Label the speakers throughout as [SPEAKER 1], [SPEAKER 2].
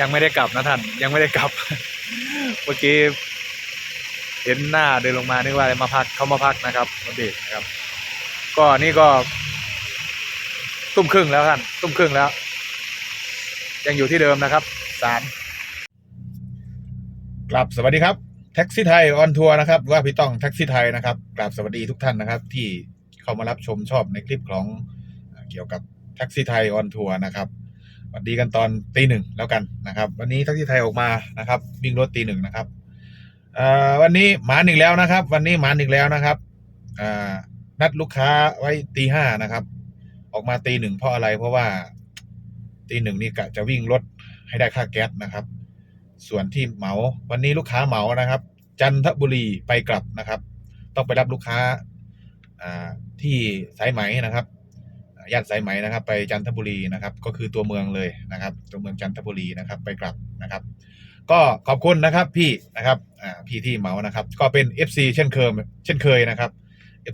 [SPEAKER 1] ยังไม่ได้กลับนะท่าน ยังไม่ได้กลับ เมื่อกี้เห็นหน้าเดินลงมานึกว่ามาพักเขามาพักนะครับมาเบรกนะครับ ก็นี่ก็ทุ่มครึ่งแล้วท่านทุ่มครึ่งแล้ว ยังอยู่ที่เดิมนะครับศาลกลับสวัสดีครับแท็กซี่ไทยออนทัวร์นะครับหรือว่าพี่ต้องแท็กซี่ไทยนะครับกลับสวัสดีทุกท่านนะครับ ที่เข้ามารับชมชอบในคลิปของเกี่ยวกับแท็กซี่ไทยออนทัวร์นะครับ สวัสดีกันตอนตีหนึ่งแล้วกันนะครับ วันนี้ท็กซี่ไทยออกมานะครับวิ่งรถตีหนึ่งนะครับวันนี้หมาหนึ่งแล้วนะครับ วันนี้หมาหนึ่งแล้วนะครับนัดลูกค้าไว้ตีห้านะครับ ออกมาตีหนึ่งเพราะอะไรเพราะว่าตีหนึ่งนี่กะจะวิ่งรถให้ได้ค่าแก๊สนะครับ ส่วนที่เหมาวันนี้ลูกค้าเหมานะครับ จันทบุรีไปกลับนะครับ ต้องไปรับลูกค้าที่สายไหมนะครับ ย่านสายไหมนะครับ ไปจันทบุรีนะครับ ก็คือตัวเมืองเลยนะครับ ตัวเมืองจันทบุรีนะครับ ไปกลับนะครับ ก็ขอบคุณนะครับพี่นะครับอ่าพี่ที่เมานะครับ ก็เป็น FC เช่นเคยเช่นเคยนะครับ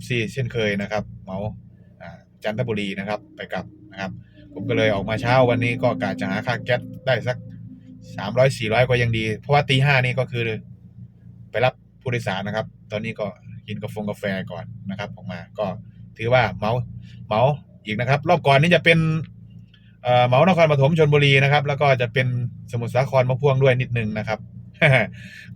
[SPEAKER 1] FC เช่นเคยนะครับ เมาอ่าจันทบุรีนะครับ ไปกลับนะครับ ผมก็เลยออกมาเช้าวันนี้ก็กะจะหาค่าแก๊สได้สักสามร้อยสี่ร้อยก็ยังดี เพราะว่าตีห้านี่ก็คือไปรับผู้โดยสารนะครับ ตอนนี้ก็กินกาแฟก่อนนะครับ ออกมาก็ถือว่าเมาเมา อีกนะครับ รอบก่อนนี้จะเป็นเหมานครปฐมชนบุรีนะครับ แล้วก็จะเป็นสมุทรสาครมาพ่วงด้วยนิดนึงนะครับ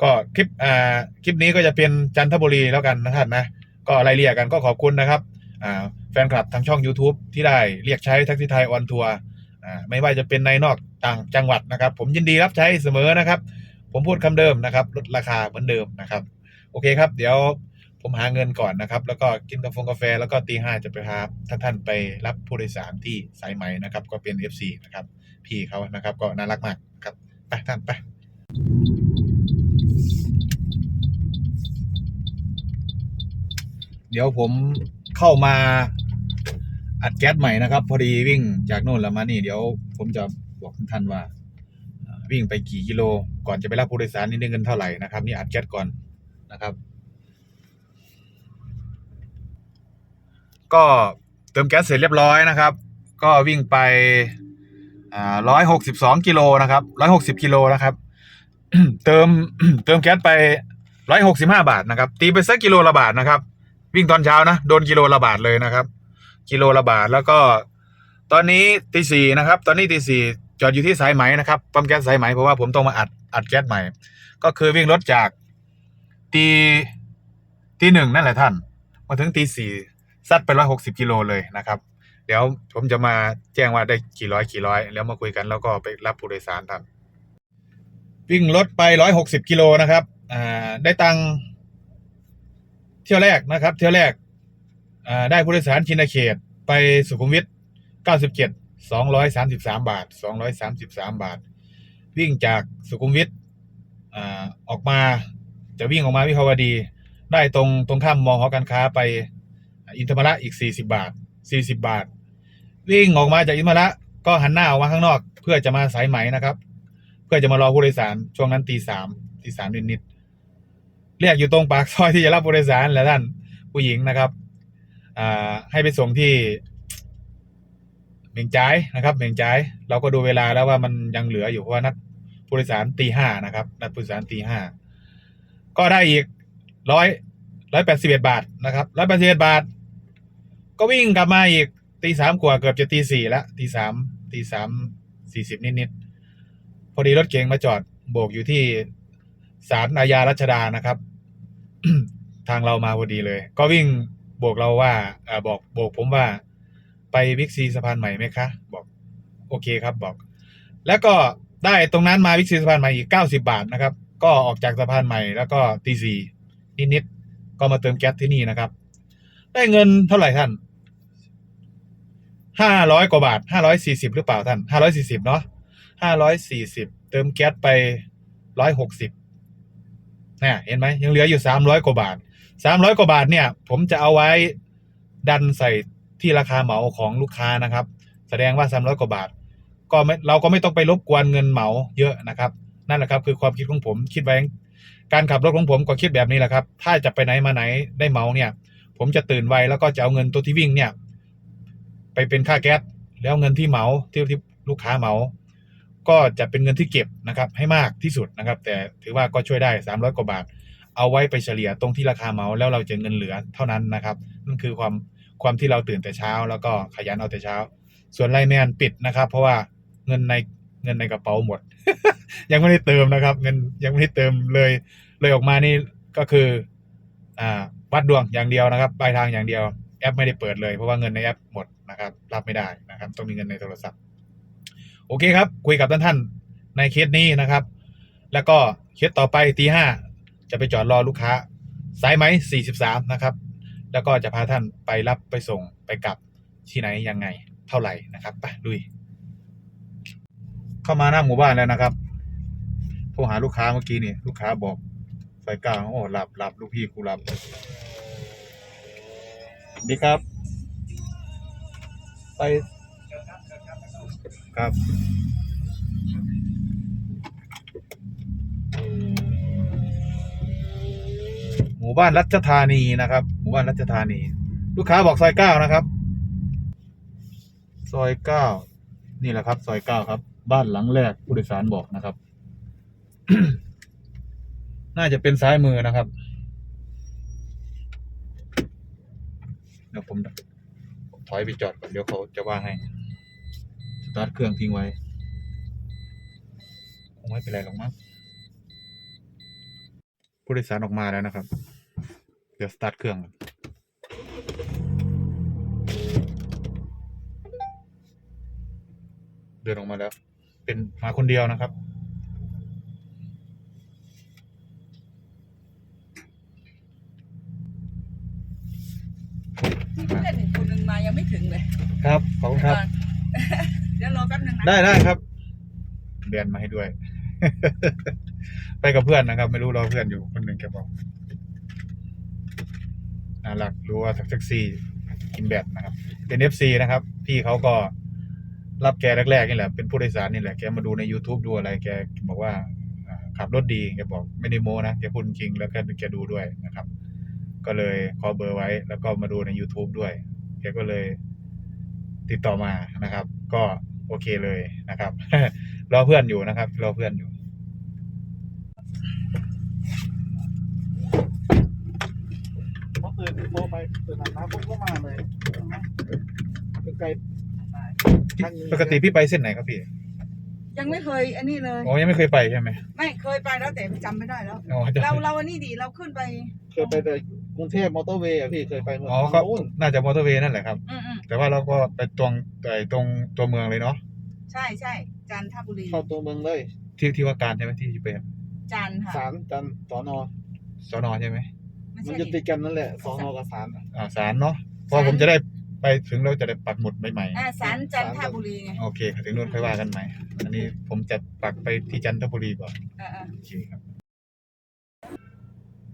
[SPEAKER 1] ก็คลิปอ่าคลิปนี้ก็จะเป็นจันทบุรีแล้วกันนะท่านนะก็รายละเอียดกันก็ขอบคุณนะครับอ่าแฟนคลับทางช่อง YouTube ที่ได้เรียกใช้แท็กซี่ไทยออนทัวร์อ่าไม่ว่าจะเป็นในนอกต่างจังหวัดนะครับ ผมยินดีรับใช้เสมอนะครับ ผมพูดคำเดิมนะครับลดราคาเหมือนเดิมนะครับ โอเคครับ เดี๋ยว ผมหาเงินก่อนนะครับ แล้วก็กินกาแฟกาแฟ แล้วก็ตีห้าจะไปพาท่านท่านไปรับผู้โดยสารที่สายไหมนะครับ ก็เป็น FC นะครับ พี่เขานะครับ ก็น่ารักมากครับไปท่านไปเดี๋ยวผมเข้ามาอัดแก๊สใหม่นะครับ พอดีวิ่งจากโน่นแล้วมานี่ เดี๋ยวผมจะบอกท่านว่าอ่าวิ่งไปกี่กิโล ก่อนจะไปรับผู้โดยสารนี่ได้เงินเท่าไหร่นะครับ นี่อัดแก๊สก่อนนะครับ ก็เติมแก๊สเสร็จเรียบร้อยนะครับ ก็วิ่งไปร้อยหกสิบสองกิโลนะครับร้อยหกสิบกิโลนะครับ เติมเติมแก๊สไปร้อยหกสิบห้าบาทนะครับ ตีไปสักกิโลละบาทนะครับ วิ่งตอนเช้านะ โดนกิโลละบาทเลยนะครับ กิโลละบาทแล้วก็ ตอนนี้ตีสี่นะครับ ตอนนี้ตีสี่จอดอยู่ที่สายไหมนะครับปั๊มแก๊สสายไหมเพราะว่าผมต้องมาอัดอัดแก๊สใหม่ ก็คือวิ่งรถจากตีตีหนึ่งนั่นแหละท่าน มาถึงตีสี่ ซัดไปร้อยหกสิบกิโลเลยนะครับ เดี๋ยวผมจะมาแจ้งว่าได้กี่ร้อยกี่ร้อย แล้วมาคุยกันแล้วก็ไปรับผู้โดยสารท่านวิ่งรถไปร้อยหกสิบกิโลนะครับอ่าได้ตังเที่ยวแรกนะครับ เที่ยวแรกอ่าได้ผู้โดยสารชินเขตไปสุขุมวิทเก้าสิบเจ็ดสองร้อยสามสิบสามบาทสองร้อยสามสิบสามบาท วิ่งจากสุขุมวิทอ่าออกมาจะวิ่งออกมาวิภาวดี ได้ตรงตรงข้ามมอหอการค้าไป อินทรมระอีกสี่สิบาทสี่สิบาท วิ่งออกมาจากอินทรมระก็หันหน้าออกมาข้างนอก เพื่อจะมาสายไหมนะครับ เพื่อจะมารอผู้โดยสารช่วงนั้นตีสามตีสามนิดๆเรียกอยู่ตรงปากซอยที่จะรับผู้โดยสารแหละท่านผู้หญิงนะครับอ่าให้ไปส่งที่เหม่งจ่ายนะครับเหม่งจ่ายเราก็ดูเวลาแล้วว่ามันยังเหลืออยู่เพราะว่านัดผู้โดยสารตีห้านะครับ นัดผู้โดยสารตีห้าก็ได้อีกร้อยร้อยแปดสิบเอ็ดบาทนะครับร้อยแปดสิบเอ็ดบาท ก็วิ่งกลับมาอีกตีสามกว่าเกือบจะตีสี่ละตีสามตีสามสี่สิบนิดๆพอดีรถเก๋งมาจอดโบกอยู่ที่ศาลอาญารัชดานะครับ ทางเรามาพอดีเลย ก็วิ่งโบกเราว่าเออบอกโบกผมว่า ไปบิ๊กซีสะพานใหม่ไหมคะ บอก โอเคครับบอก แล้วก็ได้ตรงนั้นมาบิ๊กซีสะพานใหม่อีกเก้าสิบาทนะครับ ก็ออกจากสะพานใหม่แล้วก็ตีสี่นิดๆก็มาเติมแก๊สที่นี่นะครับ ได้เงินเท่าไหร่ท่าน ห้าร้อยกว่าบาทห้าร้อยสี่สิบหรือเปล่าท่านห้าร้อยสี่สิบเนาะห้าร้อยสี่สิบเติมแก๊สไปร้อยหกสิบเนี่ยเห็นไหมยังเหลืออยู่สามร้อยกว่าบาทสามร้อยกว่าบาทเนี่ย ผมจะเอาไว้ดันใส่ที่ราคาเหมาของลูกค้านะครับ แสดงว่าสามร้อยกว่าบาท ก็ไม่เราก็ไม่ต้องไปรบกวนเงินเหมาเยอะนะครับ นั่นแหละครับ คือความคิดของผมคิดไว้การขับรถของผมก็คิดแบบนี้แหละครับ ถ้าจะไปไหนมาไหนได้เหมาเนี่ย ผมจะตื่นไวแล้วก็จะเอาเงินตัวที่วิ่งเนี่ย ไปเป็นค่าแก๊สแล้วเงินที่เหมาที่ที่ลูกค้าเหมา ก็จะเป็นเงินที่เก็บนะครับ ให้มากที่สุดนะครับ แต่ถือว่าก็ช่วยได้ 300 กว่าบาท เอาไว้ไปเฉลี่ยตรงที่ราคาเหมาแล้วเราจะเงินเหลือเท่านั้นนะครับนั่นคือความความที่เราตื่นแต่เช้า แล้วก็ขยันเอาแต่เช้า ส่วนไลแมนปิดนะครับ เพราะว่าเงินในเงินในกระเป๋าหมด ยังไม่ได้เติมนะครับ เงินยังไม่ได้เติมเลย เลยออกมานี่ก็คืออ่าวัดดวงอย่างเดียวนะครับปลายทางอย่างเดียวแอปไม่ได้เปิดเลยเพราะว่าเงินในแอปหมด นะครับ รับไม่ได้นะครับ ต้องมีเงินในโทรศัพท์ โอเคครับ คุยกับท่านท่านในเคสนี้นะครับ แล้วก็เคสต่อไปตีห้าจะไปจอดรอลูกค้า สายไหม43นะครับ แล้วก็จะพาท่านไปรับไปส่งไปกลับที่ไหนยังไงเท่าไหร่นะครับไปลุย เข้ามาหน้าหมู่บ้านแล้วนะครับโทรหาลูกค้าเมื่อกี้นี่ลูกค้าบอกไฟกลางโอ้หลับหลับลูกพี่กูหลับดีครับ ไปครับหมู่บ้านรัชธานีนะครับ หมู่บ้านรัชธานี ลูกค้าบอกซอยเก้านะครับ ซอยเก้านี่แหละครับ ซอยเก้าครับ บ้านหลังแรกผู้โดยสารบอกนะครับ น่าจะเป็นซ้ายมือนะครับเดี๋ยวผม ถอยไปจอดก่อนเดี๋ยวเขาจะว่าให้สตาร์ทเครื่องทิ้งไว้คงไม่เป็นไรหรอกมั้งผู้โดยสารออกมาแล้วนะครับ เดี๋ยวสตาร์ทเครื่องเดินออกมาแล้ว เป็นมาคนเดียวนะครับ
[SPEAKER 2] ที่เพื่อนอีกคนหนึ่งมายังไม่ถึงเลย
[SPEAKER 1] ครับขอบคุณครับ
[SPEAKER 2] เดี๋ยวรอแป๊บนึงนะ
[SPEAKER 1] ได้ได้ครับเรียนมาให้ด้วย ไปกับเพื่อนนะครับ ไม่รู้รอเพื่อนอยู่คนหนึ่งแกบอกน่ารักรู้ว่าแท็กซี่กินแบตนะครับ เป็นเอฟซีนะครับ พี่เขาก็รับแกแรกๆนี่แหละ เป็นผู้โดยสารนี่แหละ แกมาดูใน YouTube ดูอะไร แกบอกว่าอ่าขับรถดี แกบอกไม่ได้โม้นะ แกพูดจริงแล้วก็แกดูด้วยนะครับ ก็เลยขอเบอร์ไว้ แล้วก็มาดูใน YouTube ด้วย แกก็เลย ติดต่อมานะครับ ก็โอเคเลยนะครับ รอเพื่อนอยู่นะครับ รอเพื่อนอยู่
[SPEAKER 3] พอตื่นโทรไปตื่นอาบน้ำปุ๊บก็มาเลยไกลทางนี้
[SPEAKER 1] ปกติพี่ไปเส้นไหนครับพี่
[SPEAKER 2] ยังไม่เคยอันนี้เลย
[SPEAKER 1] อ๋อยังไม่เคยไปใช่ไหม
[SPEAKER 2] ไม่เคยไปแล้วแต่จำไม่ได้แล้ว
[SPEAKER 1] อ๋อจะ
[SPEAKER 2] เราเราอันนี้ดีเราขึ้นไป
[SPEAKER 3] เคยไปแต่กรุงเทพมอเตอร์เวย์อะพี่เคยไปเมื่อ
[SPEAKER 1] อ๋อก็
[SPEAKER 3] นู้น
[SPEAKER 1] น่าจะมอเตอร์เวย์นั่นแหละครับ
[SPEAKER 2] อืมอืม
[SPEAKER 1] แต่ว่าเราก็ไปตรงไอ้ตรงตัวเมืองเลยเนาะ
[SPEAKER 2] ใช่ใช่จันทบุรี
[SPEAKER 3] เข้าตัวเมืองเลย
[SPEAKER 1] ที่ที่ว่าการใช่ไหมที่ไป
[SPEAKER 2] จันทร์ค่ะ
[SPEAKER 3] ศาลจันทร์สอนอ
[SPEAKER 1] สอนอใช่ไหม
[SPEAKER 2] ไม่
[SPEAKER 3] มัน
[SPEAKER 2] ใช่
[SPEAKER 3] จะติดกันนั่นแหละสอนอกับศาลอะ
[SPEAKER 1] อ่าศาลเนาะเพอผมจะได้ไปถึงเราจะได้ปักหมุดใหม่
[SPEAKER 2] อ่าสารจันทบุรีไง
[SPEAKER 1] ๆโอเคถึงนู่นค่อยว่ากันใหม่ อันนี้ผมจะปักไปที่จันทบุรีก่อน
[SPEAKER 2] อ่าอ่า
[SPEAKER 1] โอเคครับ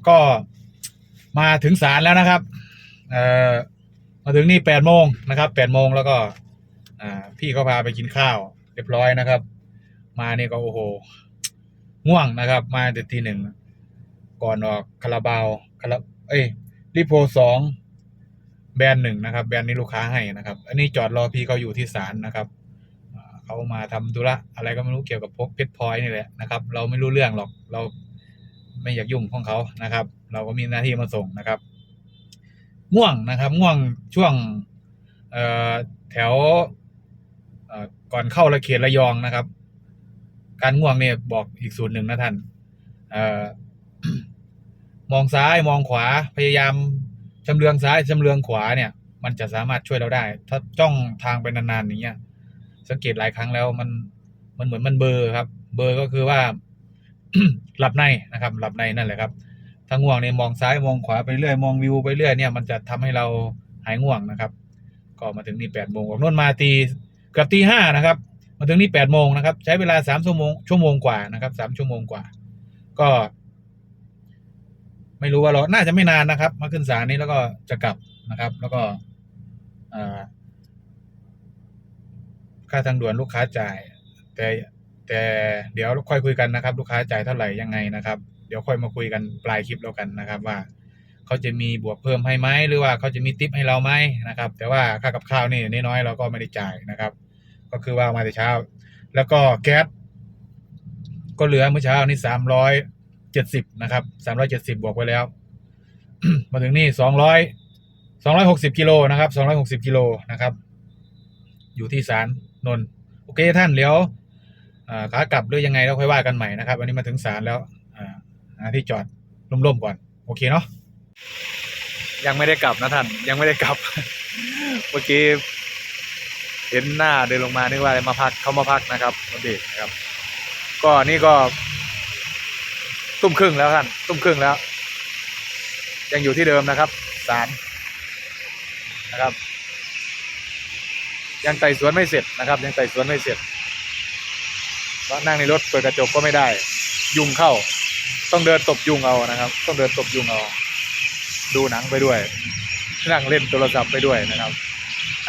[SPEAKER 1] ก็มาถึงศาลแล้วนะครับ เอ่อ มาถึงนี่แปดโมงนะครับแปดโมงแล้วก็พี่เขาพาไปกินข้าว เรียบร้อยนะครับ มาเนี่ก็โอ้โหง่วงนะครับ มาแต่ทีหนึ่งก่อนออกคาราบาวคาราเอ้ยรีโพสองแบรนด์หนึ่งนะครับ แบรนด์นี้ลูกค้าให้นะครับ อันนี้จอดรอพี่เขาอยู่ที่ศาลนะครับเขามาทำธุระอะไรก็ไม่รู้เกี่ยวกับพวกเพชรพลอยนี่แหละนะครับ เราไม่รู้เรื่องหรอกเราไม่อยากยุ่งของเขานะครับ เราก็มีหน้าที่มาส่งนะครับ ง่วงนะครับ ง่วงช่วงแถวก่อนเข้าระเขตระยองนะครับ การง่วงเนี่ยบอกอีกสูตรหนึ่งนะท่านออมองซ้ายมองขวาพยายามชำเลืองซ้ายชำเลืองขวาเนี่ย มันจะสามารถช่วยเราได้ ถ้าจ้องทางไปนานๆอย่างเงี้ยสังเกตหลายครั้งแล้วมันมันเหมือนมันเบลอครับ เบลอก็คือว่าหลับในนะครับ หลับในนั่นแหละครับ ถ้าง่วงเนี่ยมองซ้ายมองขวาไปเรื่อยมองวิวไปเรื่อยเนี่ยมันจะทำให้เราหายง่วงนะครับ ก็มาถึงนี่แปดโมงออกนวนมาตีเกือบตีห้านะครับ มาถึงนี่แปดโมงนะครับ ใช้เวลาสามชั่วโมงชั่วโมงกว่านะครับสามชั่วโมงกว่า ก็ ไม่รู้ว่าเราน่าจะไม่นานนะครับ มาขึ้นศาลนี้แล้วก็จะกลับนะครับ แล้วก็ค่าทางด่วนลูกค้าจ่าย แต่แต่เดี๋ยวค่อยคุยกันนะครับ ลูกค้าจ่ายเท่าไหร่ยังไงนะครับ ดี๋ยวค่อยมาคุยกันปลายคลิปแล้วกันนะครับว่าเขาจะมีบวกเพิ่มให้ไหมหรือว่าเขาจะมีทิปให้เราไหมนะครับ แต่ว่าค่ากับข้าวนี่น้อยๆเราก็ไม่ได้จ่ายนะครับ ก็คือว่ามาแต่เช้า แล้วก็แก๊สก็เหลือเมื่อเช้านี่สามร้อยเจ็ดสิบนะครับสามร้อยเจ็ดสิบบวกไปแล้ว มาถึงนี่สองร้อยสองร้อยหกสิบกิโลนะครับสองร้อยหกสิบกิโลนะครับ อยู่ที่ศาลนนโอเคท่านเดี๋ยวขากลับหรือยังไงเราค่อยว่ากันใหม่นะครับวันนี้มาถึงศาลแล้ว ที่จอดร่มๆก่อน โอเคเนาะยังไม่ได้กลับนะท่าน ยังไม่ได้กลับ เมื่อกี้เห็นหน้าเดินลงมานึกว่ามาพักเขามาพักนะครับวันเด็กนะครับ ก็นี่ก็ทุ่มครึ่งแล้วท่านทุ่มครึ่งแล้ว ยังอยู่ที่เดิมนะครับศาลนะครับ ยังไต่สวนไม่เสร็จนะครับ ยังไต่สวนไม่เสร็จเพราะนั่งในรถเปิดกระจกก็ไม่ได้ ยุงเข้า ต้องเดินตบยุงเอานะครับ ต้องเดินตบยุงเอา ดูหนังไปด้วย นั่งเล่นโทรศัพท์ไปด้วยนะครับ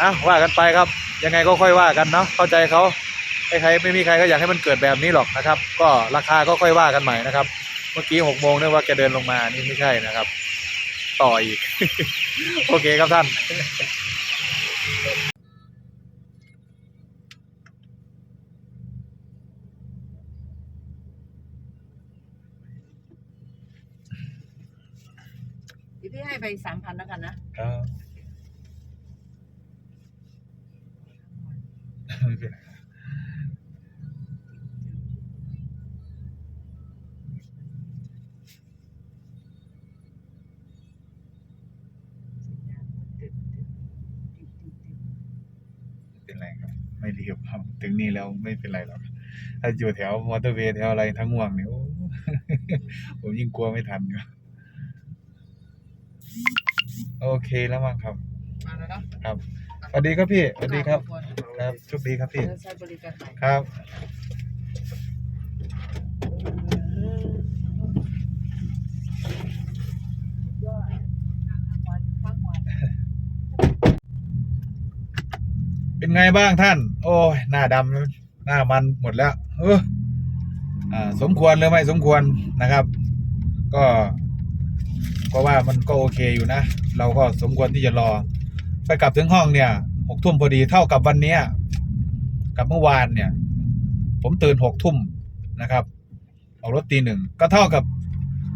[SPEAKER 1] อะว่ากันไปครับ ยังไงก็ค่อยว่ากันเนาะเข้าใจเขาใครไม่มีใครก็อยากให้มันเกิดแบบนี้หรอกนะครับ ก็ราคาก็ค่อยว่ากันใหม่นะครับ เมื่อกี้หกโมงนึกว่าแกเดินลงมานี่ไม่ใช่นะครับ ต่ออีก โอเคครับท่าน
[SPEAKER 2] ดี๋ยวพี่ให้ไปสามพันแล้วกันนะ
[SPEAKER 1] ครับ ไม่เป็นไรครับไม่เป็นไรครับ ไม่รีบครับ ถึงนี่แล้วไม่เป็นไรหรอกถ้าอยู่แถวมอเตอร์เวย์แถวอะไรทั้งง่วงเนี่ยโอ้ ผมยิ่งกลัวไม่ทันอยู่ โอเคแล้วมั้งครับ
[SPEAKER 2] มาแล้วเนาะ
[SPEAKER 1] ครับสวัสดีครับพี่สวัสดีครับ ครับโชคดีครับพี่
[SPEAKER 2] เดี๋ยวใช้บริการใหม่
[SPEAKER 1] ครับ
[SPEAKER 2] ยอดวันพักวัน
[SPEAKER 1] เป็นไงบ้างท่าน โอ้ยหน้าดำหน้ามันหมดแล้ว เอออ่าสมควรหรือไม่สมควรนะครับ ก็ก็ว่ามันก็โอเคอยู่นะ เราก็สมควรที่จะรอ ไปกลับถึงห้องเนี่ยหกทุ่มพอดีเท่ากับวันเนี้ยกับเมื่อวานเนี่ย ผมตื่นหกทุ่มนะครับออกรถตีหนึ่งก็เท่ากับ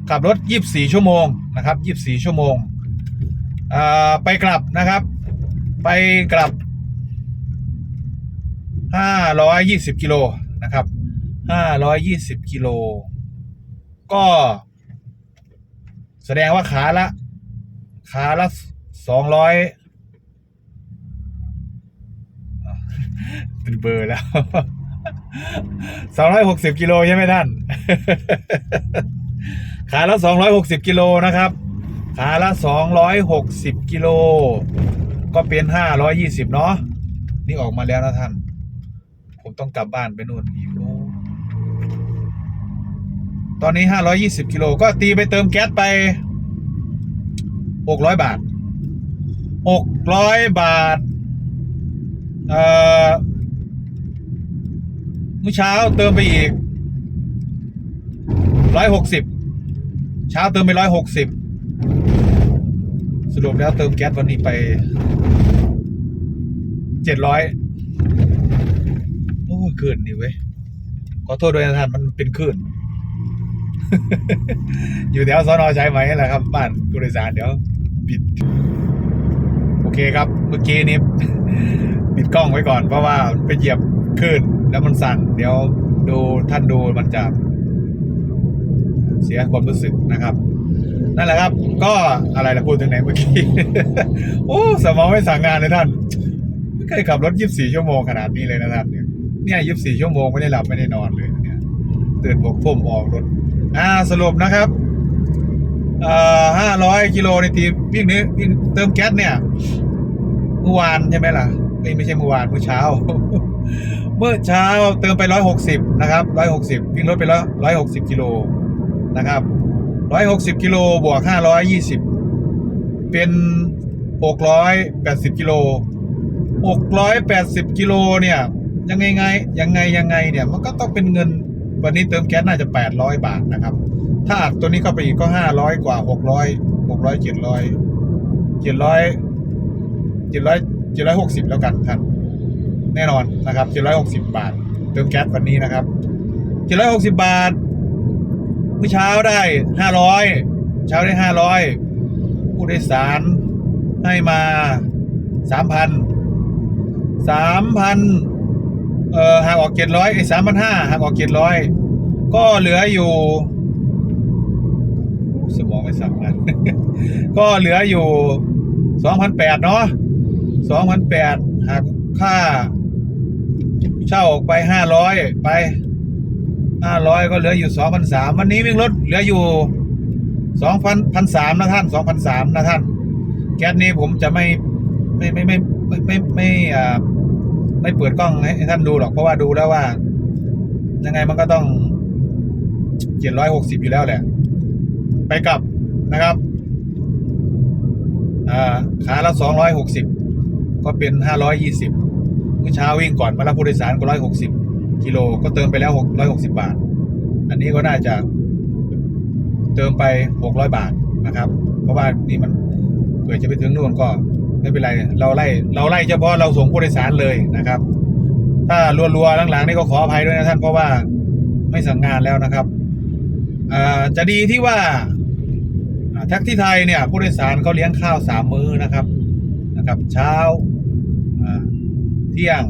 [SPEAKER 1] ขับรถยี่บสี่ชั่วโมงนะครับยี่บสี่ชั่วโมงอ่าไปกลับนะครับ ไปกลับห้าร้อยยี่สิบกิโลนะครับห้าร้อยยี่สิบกิโลก็แสดงว่าขาละ ขาละสองร้อยเป็นเบอร์แล้วสองร้อยหกสิบกิโลใช่ไหมท่าน ขาละสองร้อยหกสิบกิโลนะครับ ขาละสองร้อยหกสิบกิโล ก็เป็นห้าร้อยยี่สิบเนาะ นี่ออกมาแล้วนะท่าน ผมต้องกลับบ้านไปนู่นอีกโอ้ตอนนี้ห้าร้อยี่สิบกิโลก็ตีไปเติมแก๊สไป หกร้อยบาทหกร้อยบาทเอ่อมื่อเช้าเติมไปอีกร้อยหกสิบเช้าเติมไปร้อยหกสิบสรุปแล้วเติมแก๊สวันนี้ไปเจ็ดร้อยโอ้ยเกินนี่เว้ยขอโทษด้วยนะท่านมันเป็นคลื่นอยู่แถวสอนอใช้ไหมแหละครับ บ้านผู้โดยสารเดี๋ยว ปิด โอเคครับ เมื่อกี้นี้ปิดกล้องไว้ก่อน เพราะว่ามันไปเหยียบคลื่นแล้วมันสั่น เดี๋ยวดูท่านดูมันจะเสียความรู้สึกนะครับ นั่นแหละครับ ก็อะไรละพูดถึงไหนเมื่อกี้ โอ้สมองไม่สั่งงานเลยท่านไม่เคยขับรถ 24 ชั่วโมงขนาดนี้เลยนะท่านเนี่ยเนี่ย24 ชั่วโมงไม่ได้หลับไม่ได้นอนเลยเนี่ยตื่นหกทุ่มออกรถ อ่าสรุปนะครับ เอ่อ500กิโลในทีวิ่งนี้วิ่งเติมแก๊สเนี่ยเมื่อวานใช่ไหมล่ะไม่ไม่ใช่เมื่อวานเมื่อเช้า เมื่อเช้าเติมไปร้อยหกสิบนะครับร้อยหกสิบวิ่งรถไปแล้วร้อยหกสิบกิโลนะครับร้อยหกสิบกิโลบวกห้าร้อยยี่สิบเป็นหกร้อยแปดสิบกิโลหกร้อยแปดสิบกิโลเนี่ยยังไงไงยังไงยังไงเนี่ยมันก็ต้องเป็นเงิน วันนี้เติมแก๊สน่าจะแปดร้อยบาทนะครับ ถ้าอัดตัวนี้เข้าไปอีกก็ห้าร้อยกว่าหกร้อยหกร้อยเจ็ดร้อยเจ็ดร้อยเจ็ดร้อยเจ็ดร้อยหกสิบแล้วกันท่านแน่นอนนะครับเจ็ดร้อยหกสิบบาท เติมแก๊สวันนี้นะครับเจ็ดร้อยหกสิบบาทเมื่อเช้าได้ห้าร้อยเช้าได้ห้าร้อยผู้โดยสารให้มาสามพันสามพัน เอ่อหักออกเจ็ดร้อยไอ้สามพันห้าหักออกเจ็ดร้อยก็เหลืออยู่สมองไม่สับกันก็เหลืออยู่สองพันแปดเนาะสองพันแปดหักค่า เช่าออกไปห้าร้อยไปห้าร้อยก็เหลืออยู่สองพันสามวันนี้วิ่งรถเหลืออยู่สองพันพันสามนะท่านสองพันสามนะท่าน แก๊สนี้ผมจะไม่ไม่ไม่ไม่ไม่ไม่ไม่อ่า ไม่เปิดกล้องให้ท่านดูหรอกเพราะว่าดูแล้วว่า ยังไงมันก็ต้องเจ็ดร้อยหกสิบอยู่แล้วแหละ ไปกลับนะครับขาละสองร้อยหกสิบก็เป็นห้าร้อยยี่สิบเมื่อเช้าวิ่งก่อนมารับผู้โดยสารก็ร้อยหกสิบกิโลก็เติมไปแล้วหกร้อยหกสิบาท อันนี้ก็น่าจะ เติมไปหกร้อยบาทนะครับ เพราะว่านี่มันเผื่อจะไปถึงนู่นก็ ไม่เป็นไรเราไล่เราไล่เฉพาะเราส่งผู้โดยสารเลยนะครับ ถ้ารัวๆหลังๆนี่ก็ขออภัยด้วยนะท่านเพราะว่าไม่สั่งงานแล้วนะครับจะดีที่ว่าแท็กที่ไทยเนี่ยผู้โดยสารเขาเลี้ยงข้าวสามมื้อนะครับนะครับ เช้าอ่าเที่ยง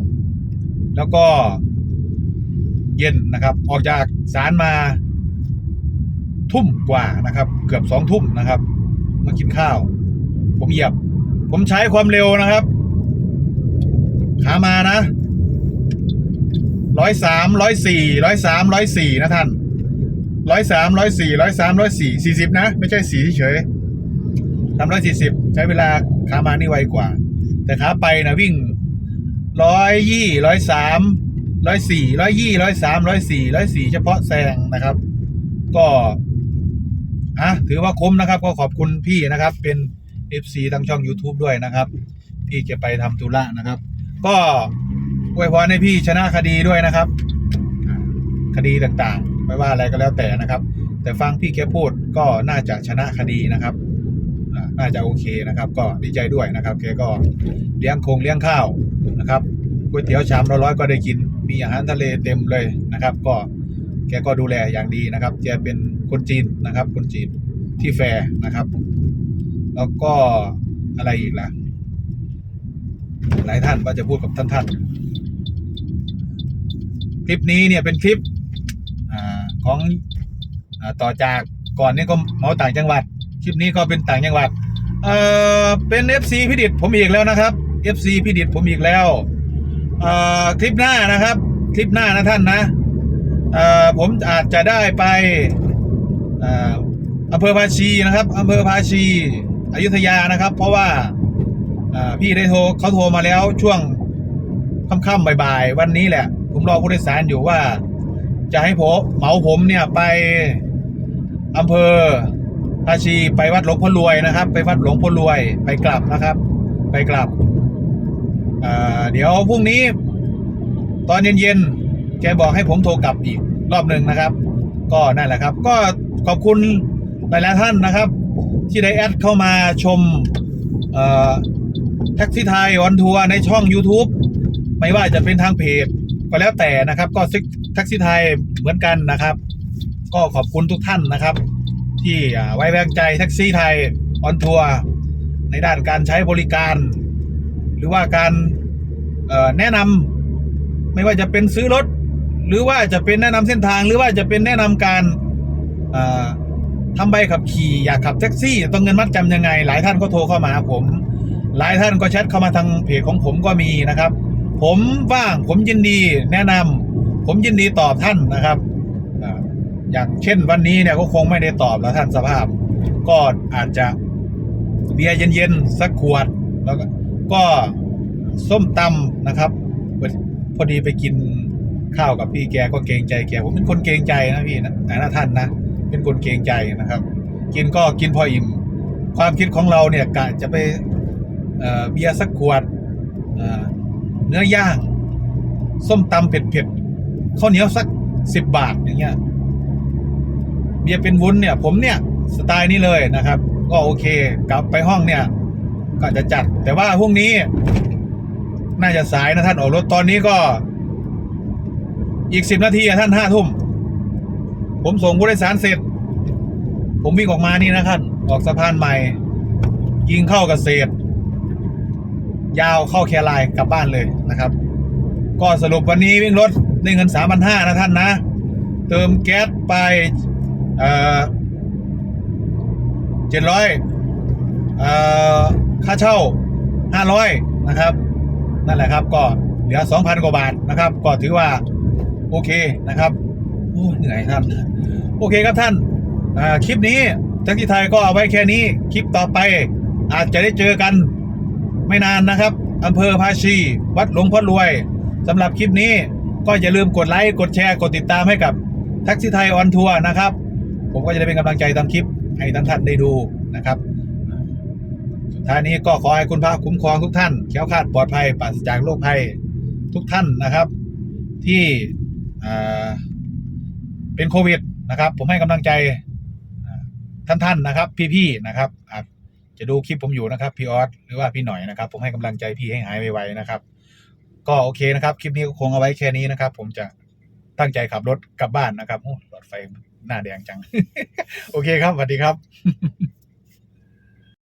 [SPEAKER 1] แล้วก็เย็นนะครับ ออกจากศาลมาทุ่มกว่านะครับ เกือบสองทุ่มนะครับ มากินข้าว ผมเหยียบ ผมใช้ความเร็วนะครับ ขามานะร้อยสามร้อยสี่ร้อยสามร้อยสี่นะท่านร้อยสามร้อยสี่ร้อยสามร้อยสี่สี่สิบนะ ไม่ใช่สี่เฉยทำร้อยสี่สิบใช้เวลาขามานี่ไวกว่า แต่ขาไปนะวิ่งร้อยยี่ร้อยสามร้อยสี่ร้อยยี่ร้อยสามร้อยสี่ร้อยสี่เฉพาะแซงนะครับ ก็อะถือว่าคุ้มนะครับ ก็ขอบคุณพี่นะครับ เป็น FC ทางช่อง YouTube ด้วยนะครับ พี่จะไปทำธุระนะครับ ก็อวยพรให้พี่ชนะคดีด้วยนะครับ คดีต่างๆ ไม่ว่าอะไรก็แล้วแต่นะครับ แต่ฟังพี่แกพูดก็น่าจะชนะคดีนะครับน่าจะโอเคนะครับ ก็ดีใจด้วยนะครับแกก็เลี้ยงคงเลี้ยงข้าวนะครับก๋วยเตี๋ยวชามละร้อยก็ได้กิน มีอาหารทะเลเต็มเลยนะครับ ก็แกก็ดูแลอย่างดีนะครับแกเป็นคนจีนนะครับ คนจีนที่แฟร์นะครับ แล้วก็อะไรอีกล่ะ หลายท่านว่าจะพูดกับท่านท่านคลิปนี้เนี่ยเป็นคลิปอของอต่อจากก่อนนี้ก็เมาต่างจังหวัด คลิปนี้ก็เป็นต่างจังหวัด เอ่อเป็น FC พิดิษผมอีกแล้วนะครับ FC พิดิษผมอีกแล้วเออคลิปหน้านะครับ คลิปหน้านะท่านนะเออผมอาจจะได้ไปเอ่ออำเภอภาชีนะครับอำเภอภาชี อยุธยานะครับ เพราะว่าพี่ได้โทรเขาโทรมาแล้วช่วงค่ำๆบ่ายๆวันนี้แหละ ผมรอผู้โดยสารอยู่ว่า จะให้ผมเหมาผมเนี่ยไปอำเภอภาชีไปวัดหลวงพ่อรวยนะครับ ไปวัดหลวงพ่อรวยไปกลับนะครับ ไปกลับเเดี๋ยวพรุ่งนี้ ตอนเย็นๆแกบอกให้ผมโทรกลับอีกรอบหนึ่งนะครับ ก็นั่นแหละครับ ก็ขอบคุณหลายๆท่านนะครับ ที่ได้แอดเข้ามาชมแท็กซี่ไทยออนทัวร์ในช่อง YouTube ไม่ว่าจะเป็นทางเพจก็แล้วแต่นะครับ ก็ซิกแท็กซี่ไทยเหมือนกันนะครับ ก็ขอบคุณทุกท่านนะครับ ที่ไว้วางใจแท็กซี่ไทยออนทัวร์ในด้านการใช้บริการ หรือว่าการแนะนำไม่ว่าจะเป็นซื้อรถ หรือว่าจะเป็นแนะนำเส้นทางหรือว่าจะเป็นแนะนำการ ทำใบขับขี่อยากขับแท็กซี่ต้องเงินมัดจำยังไง หลายท่านก็โทรเข้ามาผม หลายท่านก็แชทเข้ามาทางเพจของผมก็มีนะครับ ผมว่างผมยินดีแนะนำผมยินดีตอบท่านนะครับอย่างเช่นวันนี้เนี่ยก็คงไม่ได้ตอบแล้วท่านสภาพ ก็อาจจะเบียร์เย็นๆสักขวดแล้วก็กส้มตำนะครับพอดีไปกินข้าวกับพี่แกก็เกรงใจแกผมเป็นคนเกรงใจนะพี่นะนะท่านนะ เป็นคนเกรงใจนะครับ กินก็กินพออิ่ม ความคิดของเราเนี่ยกะจะไปเบียร์สักขวดเนื้อย่าง ส้มตำเผ็ดๆข้าวเหนียวสักสิบบาทอย่างเงี้ยเบียร์เป็นวุ้นเนี่ย ผมเนี่ยสไตล์นี้เลยนะครับ ก็โอเค กลับไปห้องเนี่ยก็จะจัด แต่ว่าพรุ่งนี้ น่าจะสายนะท่านออกรถตอนนี้ก็ อีกสิบนาทีท่านห้าทุ่ม ผมส่งผู้โดยสารเสร็จ ผมวิ่งออกมานี่นะครับ ออกสะพานใหม่ ยิงเข้ากเกษตรยาวเข้าแครายกลับบ้านเลยนะครับ ก็สรุปวันนี้วิ่งรถได้เงินสามพันห้านะท่านนะ เติมแก๊สไปเจ็ดร้อยค่าเช่าห้าร้อยนะครับ นั่นแหละครับก็เหลือสองพันกว่าบาทนะครับ ก็ถือว่าโอเคนะครับ อ้เหนื่อยครับ โอเคครับท่านคลิปนี้ทักที่ไทยก็เอาไว้แค่นี้ คลิปต่อไปอาจจะได้เจอกันไม่นานนะครับอำเภอภาชี วัดหลวงพ่อรวยสำหรับคลิปนี้ก็อย่าลืมกดไลค์ กดแชร์ กดติดตามให้กับแท็กซี่ไทยออนทัวร์นะครับ ผมก็จะได้เป็นกำลังใจทำคลิปให้ท่านท่านได้ดูนะครับสุดท้ายนี้ก็ขอให้คุณพระคุ้มครองทุกท่านแคล้วคาดปลอดภัยปราศจากโรคภัยทุกท่านนะครับ ที่อ่า เป็นโควิดนะครับ ผมให้กำลังใจท่านๆนะครับ พี่ๆนะครับอาจจะดูคลิปผมอยู่นะครับพี่ออสหรือว่าพี่หน่อยนะครับ ผมให้กำลังใจพี่ให้หายไวๆนะครับ ก็โอเคนะครับ คลิปนี้ก็คงเอาไว้แค่นี้นะครับ ผมจะตั้งใจขับรถกลับบ้านนะครับโอ้หลอดไฟหน้าแดงจัง โอเคครับสวัสดีครับ